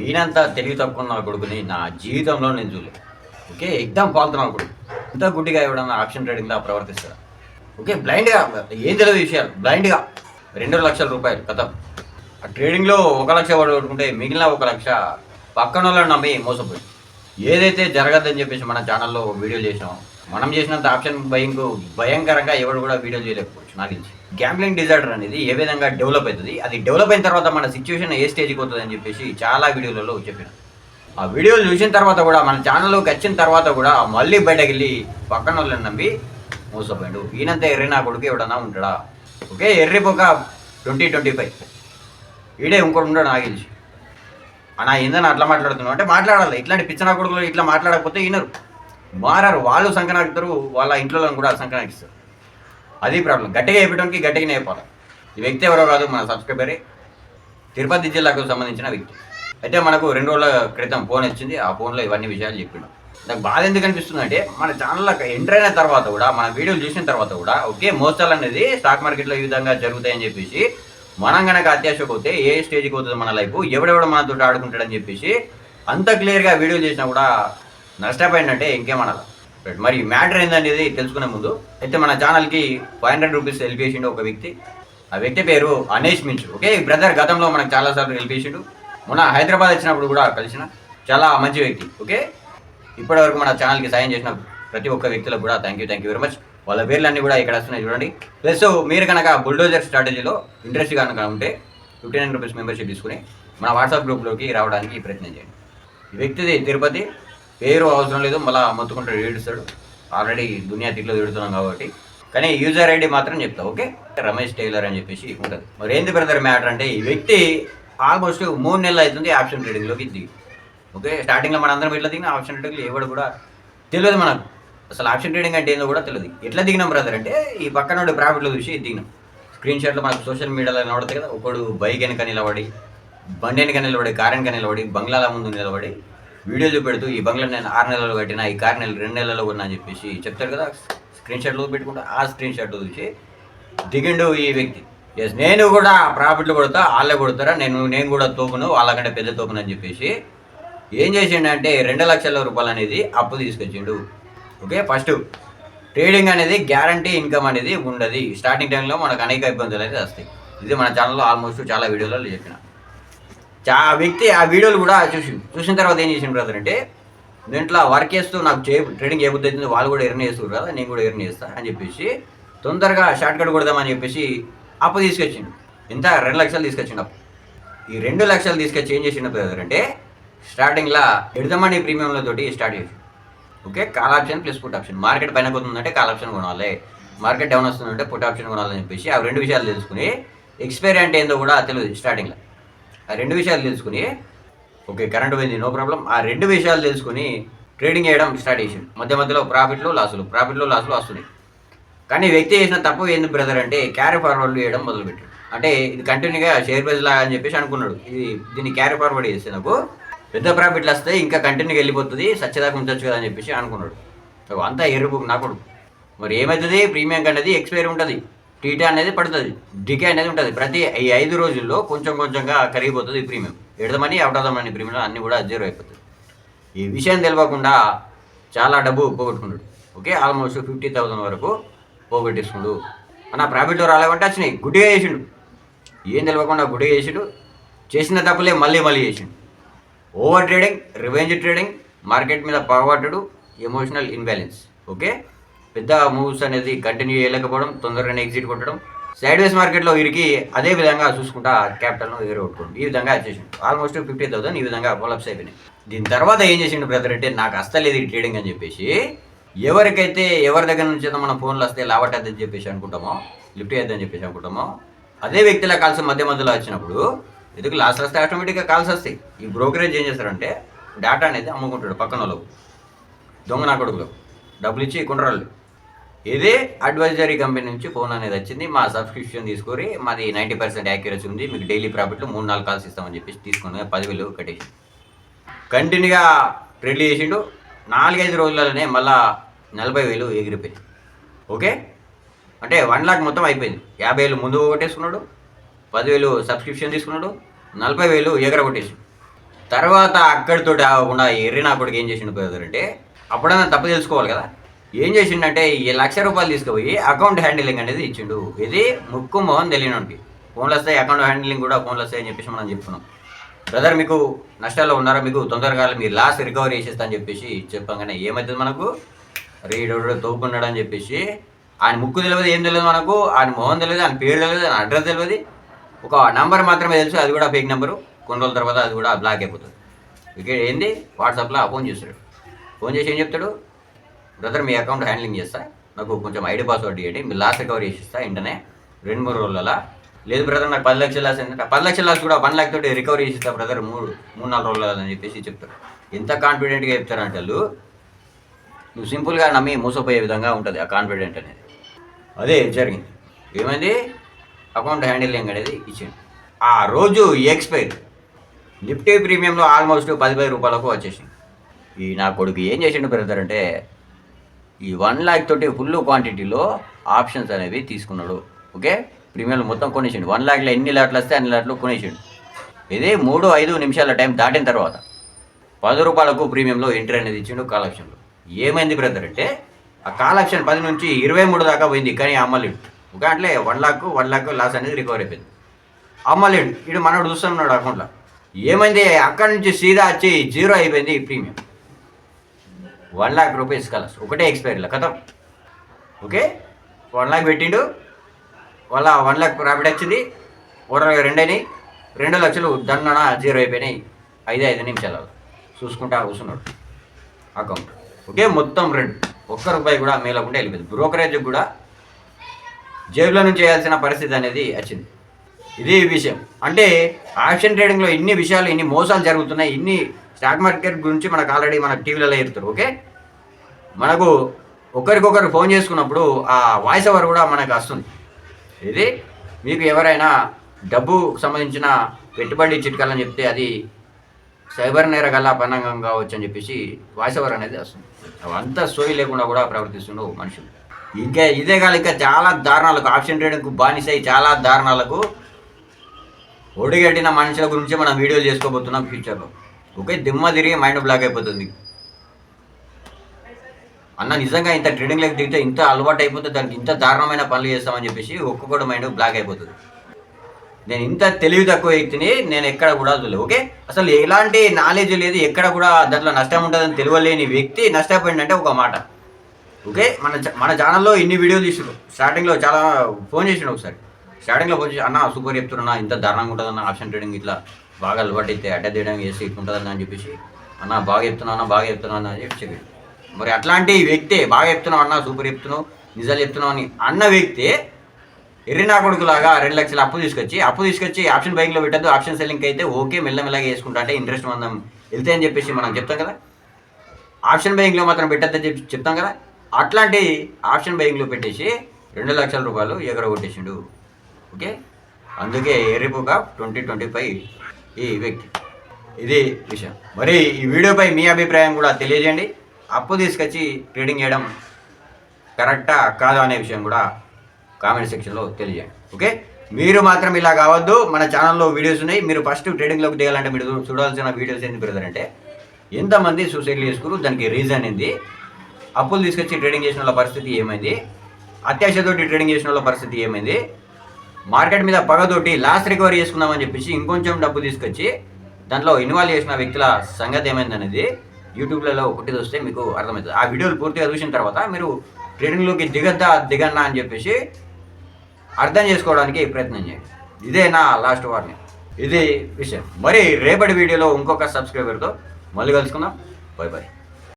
ఈయనంత తెలివి తక్కువ నా కొడుకుని నా జీవితంలో నేను చూడలేదు. ఓకే ఎగ్జామ్ పాల్తున్నావు కొడుకు. ఇంత గుడ్డిగా ఎవడన్నా ఆప్షన్ ట్రేడింగ్లా ప్రవర్తిస్తాడు? ఓకే బ్లైండ్గా ఏం తెలియదు విషయాలు. బ్లైండ్గా. రెండు లక్షల రూపాయలు కథం. ఆ ట్రేడింగ్లో ఒక లక్ష పడుకుంటే మిగిలిన ఒక లక్ష పక్కన వాళ్ళని నమ్మి మోసపోయి. ఏదైతే జరగదని చెప్పేసి మన ఛానల్లో వీడియో చేసాం మనం చేసినంత ఆప్షన్ బయింగ్ భయంకరంగా ఎవరు కూడా వీడియో చేయలేకపోయి నాకు తెలిసి గ్యాంబ్లింగ్ డిజార్డర్ అనేది ఏ విధంగా డెవలప్ అవుతుంది అది డెవలప్ అయిన తర్వాత మన సిచ్యువేషన్ ఏ స్టేజ్కి అవుతుంది అని చెప్పేసి చాలా వీడియోలలో చెప్పిన. ఆ వీడియోలు చూసిన తర్వాత కూడా మన ఛానల్లోకి వచ్చిన తర్వాత కూడా మళ్ళీ బయటకు వెళ్ళి పక్కన వాళ్ళని నమ్మి మోసపోయాడు. ఈయనంత ఎర్రి నా కొడుకు ఎవడన్నా ఉంటాడా ఓకే ఎర్రిపోక ట్వంటీ ట్వంటీ ఫైవ్ ఈడే ఇంకోటి ఉండడు నాకు తెలిసి అన్నా ఏందని అట్లా మాట్లాడుతున్నావు? అంటే మాట్లాడాలి. ఇట్లాంటి పిచ్చనా కొడుకులు ఇట్లా మాట్లాడకపోతే వినరు మారారు. వాళ్ళు సంకనాకుతారు వాళ్ళ ఇంట్లో కూడా సంకనాకిస్తారు అది ప్రాబ్లం గట్టిగా చెప్పడానికి గట్టిగా నేర్పాలి ఈ వ్యక్తి ఎవరో కాదు మన సబ్స్క్రైబరే తిరుపతి జిల్లాకు సంబంధించిన వ్యక్తి. అయితే మనకు రెండు రోజుల క్రితం ఫోన్ వచ్చింది. ఆ ఫోన్లో ఇవన్నీ విషయాలు చెప్పిండు నాకు బాధ ఎందుకు అనిపిస్తుంది అంటే మన ఛానల్లో ఎంటర్ అయిన తర్వాత కూడా మన వీడియోలు చూసిన తర్వాత కూడా ఓకే మోసాలు అనేది స్టాక్ మార్కెట్లో ఈ విధంగా జరుగుతాయని చెప్పేసి మనం కనుక అత్యాశ పోతే ఏ స్టేజ్కి పోతుంది మన లైఫ్ ఎవడెవడ మనతో ఆడుకుంటాడని చెప్పేసి అంత క్లియర్గా వీడియో చేసినా కూడా నష్టపోయిందంటే ఇంకేమనాలి రైట్. మరి మ్యాటర్ ఏందనేది తెలుసుకునే ముందు అయితే మన ఛానల్కి ఫైవ్ హండ్రెడ్ రూపీస్ హెల్ప్ చేసిండు ఒక వ్యక్తి. ఆ వ్యక్తి పేరు అనేష్ మించు. ఓకే ఈ బ్రదర్ గతంలో మనకు చాలాసార్లు హెల్ప్ చేసిండు. మొన్న హైదరాబాద్ వచ్చినప్పుడు కూడా కలిసిన చాలా మంచి వ్యక్తి. ఓకే? ఇప్పటివరకు మన ఛానల్కి సాయం చేసిన ప్రతి ఒక్క వ్యక్తులకు కూడా thank you thank you very much వాళ్ళ పేర్లన్నీ కూడా ఇక్కడ వస్తున్నాయి చూడండి. ప్లస్ మీరు కనుక బుల్డోజర్ స్ట్రాటజీలో ఇంట్రెస్ట్ కనుక ఉంటే ఫిఫ్టీ నైన్ రూపీస్ మెంబర్షిప్ తీసుకుని మన వాట్సాప్ గ్రూప్లోకి రావడానికి ప్రయత్నం చేయండి. ఈ వ్యక్తిది తిరుపతి పేరు అవసరం లేదు మళ్ళీ మొత్తుకుంటాడు ఏడుస్తాడు. ఆల్రెడీ దునియా తిట్లో తిడుతున్నాం కాబట్టి. కానీ యూజర్ ఐడి మాత్రం చెప్తా ఓకే? రమేష్ టైలర్ అని చెప్పేసి ఉంటుంది. మరి ఏంది బ్రదర్ మ్యాటర్ అంటే ఈ వ్యక్తి ఆల్మోస్ట్ మూడు నెలలు అవుతుంది ఆప్షన్ ట్రేడింగ్లోకి దిగి. ఓకే? స్టార్టింగ్లో మన అందరం ఎట్లా దిగినా ఆప్షన్ ట్రేడింగ్లో ఎవడు కూడా తెలియదు మనకు. అసలు ఆప్షన్ ట్రేడింగ్ అంటే ఏందో కూడా తెలియదు. ఎట్లా దిగినాం బ్రదర్ అంటే ఈ పక్కన ప్రాఫిట్లో చూసి దిగినాం. స్క్రీన్ షాట్లో మనకు సోషల్ మీడియాలో నిలబడతాయి కదా. ఒకడు బైక్ వెనక నిలబడి బండి వెనక నిలబడి కార్ వెనక నిలబడి బంగ్లాల ముందు నిలబడి వీడియోలు పెడుతూ ఈ బంగ్లా నేను ఆరు నెలలు కట్టిన ఈ కార్ నెలలు రెండు నెలల్లో కొన్నా అని చెప్పేసి చెప్తారు కదా. స్క్రీన్ షాట్లో పెట్టుకుంటా ఆ స్క్రీన్ షాట్ చూసి దిగిండు ఈ వ్యక్తి. ఎస్ నేను కూడా ప్రాఫిట్లు కొడతా వాళ్ళే కొడతారా? నేను నేను కూడా తోపును వాళ్ళకంటే పెద్ద తోపును అని చెప్పేసి ఏం చేసిండు అంటే రెండు లక్షల రూపాయలు అనేది అప్పు తీసుకొచ్చిండు. ఓకే ఫస్ట్ ట్రేడింగ్ అనేది గ్యారంటీ ఇన్కమ్ అనేది ఉండదు. స్టార్టింగ్ టైంలో మనకు అనేక ఇబ్బందులు అయితే వస్తాయి. ఇది మన ఛానల్లో ఆల్మోస్ట్ చాలా వీడియోలలో చెప్పిన. ఆ వ్యక్తి ఆ వీడియోలు కూడా చూసి చూసిన తర్వాత ఏం చేసిండు బ్రదర్ అంటే దీంట్లో వర్క్ చేస్తూ నాకు చే ట్రేడింగ్ ఏ బుద్ధి అవుతుంది వాళ్ళు కూడా ఎర్న్ చేస్తారు కదా నేను కూడా ఎర్న్ చేస్తాను అని చెప్పేసి తొందరగా షార్ట్ కట్ కొడదామని చెప్పేసి అప్పు తీసుకొచ్చిండు. ఇంత రెండు లక్షలు తీసుకొచ్చిండు అప్పు. ఈ రెండు లక్షలు తీసుకొచ్చి ఏం చేసిండు బ్రదర్ అంటే స్టార్టింగ్లో ఎడదమని ప్రీమియంల తోటి స్టార్ట్ చేసి okay call option plus put option market పైన పోతుందంటే కాల్ ఆప్షన్ కొనాలి. మార్కెట్ డౌన్ వస్తుందంటే పుట్ ఆప్షన్ కొనాలని చెప్పేసి ఆ రెండు విషయాలు తెలుసుకుని ఎక్స్పైరీ అంటే ఏందో కూడా తెలియదు స్టార్టింగ్లో ఆ రెండు విషయాలు తెలుసుకుని ఓకే కరెంట్ పోయింది నో ప్రాబ్లం ఆ రెండు విషయాలు తెలుసుకుని ట్రేడింగ్ చేయడం స్టార్ట్ చేసిండు. మధ్య మధ్యలో ప్రాఫిట్లు లాసులు ప్రాఫిట్లు లాసులు వస్తున్నాయి. కానీ వ్యక్తి చేసిన తప్పు ఏంది బ్రదర్ అంటే క్యారీ ఫార్వర్డ్ చేయడం మొదలుపెట్టాడు. అంటే ఇది కంటిన్యూగా షేర్ ప్రైజ్ లాగా అని చెప్పేసి అనుకున్నాడు. ఇది దీన్ని క్యారీ ఫార్వర్డ్ చేస్తే నాకు పెద్ద ప్రాఫిట్లు వస్తాయి ఇంకా కంటిన్యూగా వెళ్ళిపోతుంది సత్యదాకా ఉంచవచ్చు కదా అని చెప్పేసి అనుకున్నాడు. అంతా ఎరుపు నా కొడుకు. మరి ఏమవుతుంది ప్రీమియం అనేది ఎక్స్పైరీ ఉంటుంది. టీటీ అనేది పడుతుంది. డికే అనేది ఉంటుంది. ప్రతి ఈ ఐదు రోజుల్లో కొంచెం కొంచెంగా కరిగిపోతుంది ఈ ప్రీమియం. ఎడదమని అవుట్ ప్రీమియం అన్నీ కూడా జీరో అయిపోతుంది. ఈ విషయం తెలియకుండా చాలా డబ్బు పోగొట్టుకున్నాడు ఓకే? ఆల్మోస్ట్ ఫిఫ్టీ థౌసండ్ వరకు పోగొట్టేసుకుడు. అన్న ప్రాఫిట్ రాలేవంటే వచ్చినాయి. గుడ్డిగా చేసిండు. ఏం తెలియకుండా గుడ్డిగా చేసిండు. చేసిన తప్పులే మళ్ళీ మళ్ళీ చేసిండు. Over trading revenge trading market మీద పగబట్టడు ఎమోషనల్ ఇన్బ్యాలెన్స్ ఓకే? పెద్ద మూవ్స్ అనేది కంటిన్యూ చేయలేకపోవడం తొందరగానే ఎగ్జిట్ కొట్టడం. సైడ్ వేస్ మార్కెట్లో వీరికి అదే విధంగా చూసుకుంటా క్యాపిటల్ను ఎగరగొట్టుకోండి ఈ విధంగా చేసిండు. ఆల్మోస్ట్ ఫిఫ్టీ థౌసండ్ ఈ విధంగా కొలప్స్ అయిపోయినాయి. దీని తర్వాత ఏం చేసిండు బ్రదర్ అంటే నాకు అస్తలేదు ఈ ట్రేడింగ్ అని చెప్పేసి ఎవరికైతే ఎవరి దగ్గర నుంచి అయితే మన ఫోన్లు వస్తే లావట్టద్దని చెప్పేసి అనుకుంటామో లిఫ్ట్ చేయొద్దని చెప్పేసి అనుకుంటామో అదే వ్యక్తిలా కాల్స్ మధ్య మధ్యలో వచ్చినప్పుడు ఎందుకు లాస్ట్ వస్తే ఆటోమేటిక్గా కాల్స్ వస్తాయి. ఈ బ్రోకరేజ్ ఏం చేస్తారంటే డేటా అనేది అమ్ముకుంటాడు పక్కన వాళ్ళకు దొంగ నా కొడుకులు డబ్బులు ఇచ్చి కొండరాళ్ళు ఇదే అడ్వైజరీ కంపెనీ నుంచి ఫోన్ అనేది వచ్చింది. మా సబ్స్క్రిప్షన్ తీసుకొని మాది నైంటీ పర్సెంట్ యాక్యురసీ ఉంది. మీకు డైలీ ప్రాఫిట్లో మూడు నాలుగు కాల్స్ ఇస్తామని చెప్పేసి తీసుకుని పదివేలు కట్టేసి కంటిన్యూగా ట్రేడ్ చేసిండు. నాలుగైదు రోజులలోనే మళ్ళా నలభై వేలు ఎగిరిపోయింది. ఓకే అంటే వన్ లాక్ మొత్తం అయిపోయింది. యాభై వేలు ముందు కొట్టేసుకున్నాడు. పదివేలు సబ్స్క్రిప్షన్ తీసుకున్నాడు. నలభై వేలు ఎగర కొట్టేసి తర్వాత అక్కడితోటి ఆగకుండా ఎర్రి నా కొడుకు ఏం చేసిండు బ్రదర్ అంటే అప్పుడన్నా తప్పు తెలుసుకోవాలి కదా. ఏం చేసిండంటే ఈ లక్ష రూపాయలు తీసుకుపోయి అకౌంట్ హ్యాండిలింగ్ అనేది ఇచ్చిండు. ఇది ముక్కు మొహం తెలియనుంటి ఫోన్లు వస్తాయి అకౌంట్ హ్యాండిలింగ్ కూడా ఫోన్లు వస్తాయి అని చెప్పేసి మనం చెప్తున్నాం బ్రదర్ మీకు నష్టాల్లో ఉన్నారా? మీకు తొందరగా మీరు లాస్ రికవరీ చేసేస్తా అని చెప్పేసి చెప్పంగానే ఏమవుతుంది మనకు? రీడోడు తోపుకున్నాడు అని చెప్పేసి ఆయన ముక్కు తెలియదు ఏం తెలియదు మనకు? ఆయన మొహం తెలియదు ఆయన పేరు తెలియదు ఆయన అడ్రస్ తెలియదు. ఒక నంబర్ మాత్రమే తెలుసు అది కూడా ఫేక్ నెంబరు కొన్ని రోజుల తర్వాత అది కూడా బ్లాక్ అయిపోతుంది. ఇక ఏంది? వాట్సాప్లో ఫోన్ చేస్తాడు ఫోన్ చేసి ఏం చెప్తాడు? బ్రదర్ మీ అకౌంట్ హ్యాండ్లింగ్ చేస్తా. నాకు కొంచెం ఐడి పాస్వర్డ్ ఇవ్వండి మీ లాస్ రికవరీ చేసిస్తా వెంటనే. రెండు మూడు రోజులలో. లేదు బ్రదర్ నాకు పది లక్షల లాస్ ఏంటంటే పది లక్షల లాస్ కూడా వన్ ల్యాక్ తోటి రికవరీ చేసిస్తా బ్రదర్. మూడు మూడు నాలుగు రోజులు అని చెప్పేసి చెప్తారు. ఎంత కాన్ఫిడెంట్గా చెప్తారంటే వాళ్ళు నువ్వు సింపుల్గా నమ్మి మోసపోయే విధంగా ఉంటుంది ఆ కాన్ఫిడెంట్ అనేది. అదే జరిగింది? ఏమైంది? అకౌంట్ హ్యాండిలింగ్ అనేది ఇచ్చింది ఆ రోజు ఎక్స్పైర్ నిఫ్టీ ప్రీమియంలో ఆల్మోస్ట్ పదివేల రూపాయలకు వచ్చేసింది ఈ నా కొడుకు ఏం చేసిండు బ్రదర్ అంటే ఈ వన్ ల్యాక్ తోటి ఫుల్ క్వాంటిటీలో ఆప్షన్స్ అనేవి తీసుకున్నాడు. ఓకే? ప్రీమియం మొత్తం కొనేసిండు. వన్ ల్యాక్లో ఎన్ని లాట్లు వస్తే అన్ని లాట్లు కొనేసిండు. ఇది మూడు ఐదు నిమిషాల టైం దాటిన తర్వాత పది రూపాయలకు ప్రీమియంలో ఎంట్రీ అనేది ఇచ్చిండు కాల్ ఆప్షన్లో ఏమైంది బ్రదర్ అంటే ఆ కాల్ ఆప్షన్ పది నుంచి ఇరవై మూడు దాకా పోయింది కానీ అమ్మలేడు ఒక అంటే one lakh one lakh loss అనేది రికవర్ అయిపోయింది. అమ్మలేడు ఇడు మనోడు చూస్తున్నాడు అకౌంట్లో. ఏమైంది? అక్కడి నుంచి సీదా వచ్చి జీరో అయిపోయింది ఈ ప్రీమియం. వన్ ల్యాక్ రూపీస్ కలర్స్ ఒకటే ఎక్స్పైరీలో కథం. ఓకే వన్ ల్యాక్ పెట్టిండు. వాళ్ళ వన్ ల్యాక్ ప్రాఫిట్ వచ్చింది. ఓవరాల్గా అయినాయి. రెండు లక్షలు దండన జీరో అయిపోయినాయి. ఐదు ఐదు నిమిషాలు చూసుకుంటా కూర్చున్నాడు. అకౌంట్ ఓకే మొత్తం రెండు. ఒక్క రూపాయి కూడా మేలకుండా వెళ్ళిపోయింది. బ్రోకరేజ్ కూడా జేబులో నుంచి చేయాల్సిన పరిస్థితి అనేది వచ్చింది. ఇది విషయం. అంటే ఆప్షన్ ట్రేడింగ్లో ఇన్ని విషయాలు ఇన్ని మోసాలు జరుగుతున్నాయి ఇన్ని స్టాక్ మార్కెట్ గురించి మనకు ఆల్రెడీ మన టీవీలలో ఎడుతారు ఓకే? మనకు ఒకరికొకరు ఫోన్ చేసుకున్నప్పుడు ఆ వాయిస్ ఓవర్ కూడా మనకు వస్తుంది. ఇది మీకు ఎవరైనా డబ్బు సంబంధించిన పెట్టుబడి చిట్కాలని చెప్తే అది సైబర్ నేర గల్లా పన్నంగం కావచ్చు అని చెప్పేసి వాయిస్ ఓవర్ అనేది వస్తుంది. అవంతా సోయి లేకుండా కూడా ప్రవర్తిస్తుండవు మనుషులు. ఇంకా ఇదే కాదు ఇంకా చాలా దారుణాలకు ఆప్షన్ ట్రేడింగ్కు బానిసై చాలా దారుణాలకు ఒడిగట్టిన మనుషుల గురించి మనం వీడియోలు చేసుకోబోతున్నాం ఫ్యూచర్లో. ఓకే దిమ్మ తిరిగి మైండ్ బ్లాక్ అయిపోతుంది. అన్న నిజంగా ఇంత ట్రేడింగ్ ట్రేడింగ్లోకి దిగితే ఇంత అలవాటు అయిపోతే దానికి ఇంత దారుణమైన పనులు చేస్తామని చెప్పేసి ఒక్కొక్కటి మైండ్ బ్లాక్ అయిపోతుంది. నేను ఇంత తెలివి తక్కువ వ్యక్తిని నేను ఎక్కడ కూడా చూడలేదు ఓకే? అసలు ఎలాంటి నాలెడ్జ్ లేదు ఎక్కడ కూడా దాంట్లో నష్టం ఉంటుందని తెలియలేని వ్యక్తి నష్టపోయిందంటే ఒక మాట. ఓకే? మన మన ఛానల్లో ఇన్ని వీడియోలు తీసిండు స్టార్టింగ్లో చాలా ఫోన్ చేసిండు ఒకసారి. స్టార్టింగ్లో ఫోన్ చేసి అన్న సూపర్ చెప్తున్నా ఇంత దారుణంగా ఉంటుందన్న ఆప్షన్ ట్రేడింగ్ ఇట్లా. బాగా అలవాటు అయితే అడ్డ తీయడం చేసి ఇట్లా అని చెప్పేసి అన్న బాగా చెప్తున్నా అన్న బాగా చెప్తున్నా అని చెప్పి చెప్పాడు. మరి అట్లాంటి వ్యక్తే బాగా చెప్తున్నావు అన్న సూపర్ చెప్తున్నావు నిజాలు చెప్తున్నావు అని అన్న వ్యక్తి ఎర్రినా కొడుకులాగా రెండు లక్షల అప్పు తీసుకొచ్చి అప్పు తీసుకొచ్చి ఆప్షన్ బైక్లో పెట్టద్దు ఆప్షన్ సెల్లింగ్ అయితే ఓకే మెల్లమెల్లగా వేసుకుంటా అంటే ఇంట్రెస్ట్ మనం వెళ్తే అని చెప్పేసి మనం చెప్తాం కదా. ఆప్షన్ బయింగ్లో మాత్రం పెట్టద్దని చెప్పి చెప్తాం కదా. అట్లాంటి ఆప్షన్ బైక్లో పెట్టేసి రెండు లక్షల రూపాయలు ఎగరగొట్టేసిండు. ఓకే? అందుకే ఎర్రిపోక ట్వంటీ ట్వంటీ ఫైవ్ ఈ వ్యక్తి ఇది విషయం. మరి ఈ వీడియోపై మీ అభిప్రాయం కూడా తెలియజేయండి. అప్పు తీసుకొచ్చి ట్రేడింగ్ చేయడం కరెక్టా కాదా అనే విషయం కూడా కామెంట్ సెక్షన్లో తెలియజేయండి. ఓకే? మీరు మాత్రం ఇలా కావద్దు. మన ఛానల్లో వీడియోస్ ఉన్నాయి. మీరు ఫస్ట్ ట్రేడింగ్లోకి దిగాలంటే మీరు చూడాల్సిన వీడియోస్ ఏంటి బ్రదర్ అంటే ఎంతమంది సూసైడ్ చేసుకున్నారు దానికి రీజన్ ఏంది? అప్పులు తీసుకొచ్చి ట్రేడింగ్ చేసిన వాళ్ళ పరిస్థితి ఏమైంది? అత్యాశతోటి ట్రేడింగ్ చేసిన వాళ్ళ పరిస్థితి ఏమైంది? మార్కెట్ మీద పగతోటి లాస్ట్ రికవరీ చేసుకుందామని చెప్పేసి ఇంకొంచెం డబ్బు తీసుకొచ్చి దాంట్లో ఇన్వాల్వ్ చేసిన వ్యక్తుల సంగతి ఏమైందనేది యూట్యూబ్లలో ఒకటి చూస్తే మీకు అర్థమవుతుంది. ఆ వీడియోలు పూర్తిగా చూసిన తర్వాత మీరు ట్రేడింగ్లోకి దిగద్దా దిగన్నా అని చెప్పేసి అర్థం చేసుకోవడానికి ప్రయత్నం చేయండి. ఇదే నా లాస్ట్ వార్నింగ్ ఇది విషయం. మరి రేపటి వీడియోలో ఇంకొక సబ్స్క్రైబర్తో మళ్ళీ కలుసుకుందాం. Bye bye